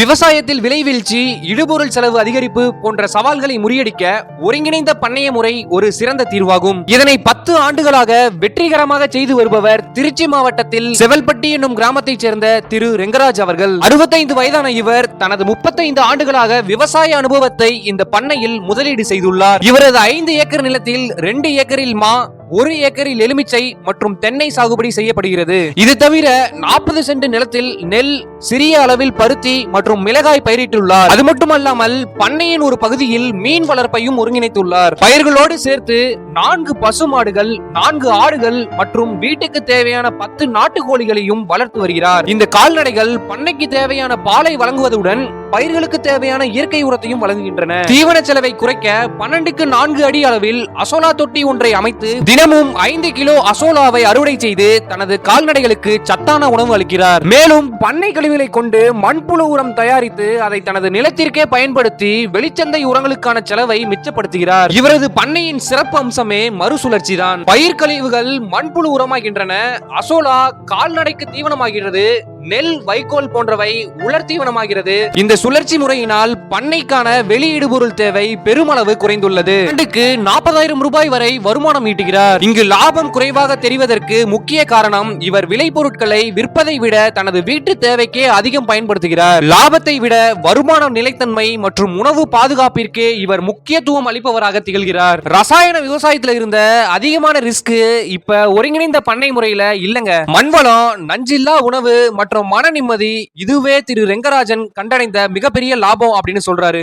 விவசாயத்தில் விலை வீழ்ச்சி இடுபொருள் செலவு அதிகரிப்பு போன்ற சவால்களை முறியடிக்க ஒருங்கிணைந்த பண்ணைய முறை ஒரு சிறந்த தீர்வாகும். இதனை பத்து ஆண்டுகளாக வெற்றிகரமாக செய்து வருபவர் திருச்சி மாவட்டத்தில் செவல்பட்டி என்னும் கிராமத்தைச் சேர்ந்த திரு ரெங்கராஜ் அவர்கள். அறுபத்தைந்து வயதான இவர் தனது முப்பத்தைந்து ஆண்டுகளாக விவசாய அனுபவத்தை இந்த பண்ணையில் முதலீடு செய்துள்ளார். இவரது ஐந்து ஏக்கர் நிலத்தில் ரெண்டு ஏக்கரில் மா ஒரு ஏக்கரில் எலுமிச்சை மற்றும் தென்னை சாகுபடி செய்யப்படுகிறது. இது தவிர நாற்பது சென்ட் நிலத்தில் நெல் சிறிய அளவில் பருத்தி மற்றும் மிளகாய் பயிரிட்டுள்ளார். அது மட்டுமல்லாமல் பண்ணையின் ஒரு பகுதியில் மீன் வளர்ப்பையும் ஒருங்கிணைத்துள்ளார். பயிர்களோடு சேர்த்து நான்கு பசுமாடுகள் நான்கு ஆடுகள் மற்றும் வீட்டுக்கு தேவையான பத்து நாட்டுக்கோழிகளையும் வளர்த்து வருகிறார். இந்த கால்நடைகள் பண்ணைக்கு தேவையான பாலை வழங்குவதுடன் பயிர்களுக்கு தேவையான இயற்கை உரத்தையும் வழங்குகின்றன. தீவன செலவை குறைக்க பன்னெண்டுக்கு நான்கு அடி அளவில் அசோலா தொட்டி ஒன்றை அமைத்து தினமும் ஐந்து கிலோ அசோலாவை அறுவடை செய்து தனது கால்நடைகளுக்கு சத்தான உணவு அளிக்கிறார். மேலும் பண்ணை கழிவுகளை கொண்டு மண்புழு உரம் தயாரித்து அதை தனது நிலத்திற்கே பயன்படுத்தி வெளிச்சந்தை உரங்களுக்கான செலவை மிச்சப்படுத்துகிறார். இவரது பண்ணையின் சிறப்பு அம்சமே மறுசுழற்சி தான் பயிர் கழிவுகள் மண்புழு உரமாகின்றன. அசோலா கால்நடைக்கு தீவனமாகிறது. நெல் வைக்கோல் போன்றவை உலர் தீவனமாகிறது. இந்த சுழற்சி முறையினால் பண்ணைக்கான வெளியீடு பொருள் தேவை பெருமளவு குறைந்துள்ளது. ஆண்டுக்கு நாற்பதாயிரம் ரூபாய் வரை வருமானம் ஈட்டுகிறார். இங்கு லாபம் குறைவாக தெரிவதற்கு முக்கிய காரணம் இவர் விளைபொருட்களை விற்பதை விட தனது வீட்டு தேவைக்கே அதிகம் பயன்படுத்துகிறார். லாபத்தை விட வருமானம் நிலைத்தன்மை மற்றும் உணவு பாதுகாப்பிற்கே இவர் முக்கியத்துவம் அளிப்பவராக திகழ்கிறார். ரசாயன விவசாயத்தில் இருந்த அதிகமான ரிஸ்க் இப்ப ஒருங்கிணைந்த பண்ணை முறையில இல்லங்க. மண்வளம் நஞ்சில்லா உணவு மற்றும் மற்றும் மன நிம்மதி இதுவே திரு ரெங்கராஜன் கண்டடைந்த மிகப்பெரிய லாபம் அப்படின்னு சொல்றாரு.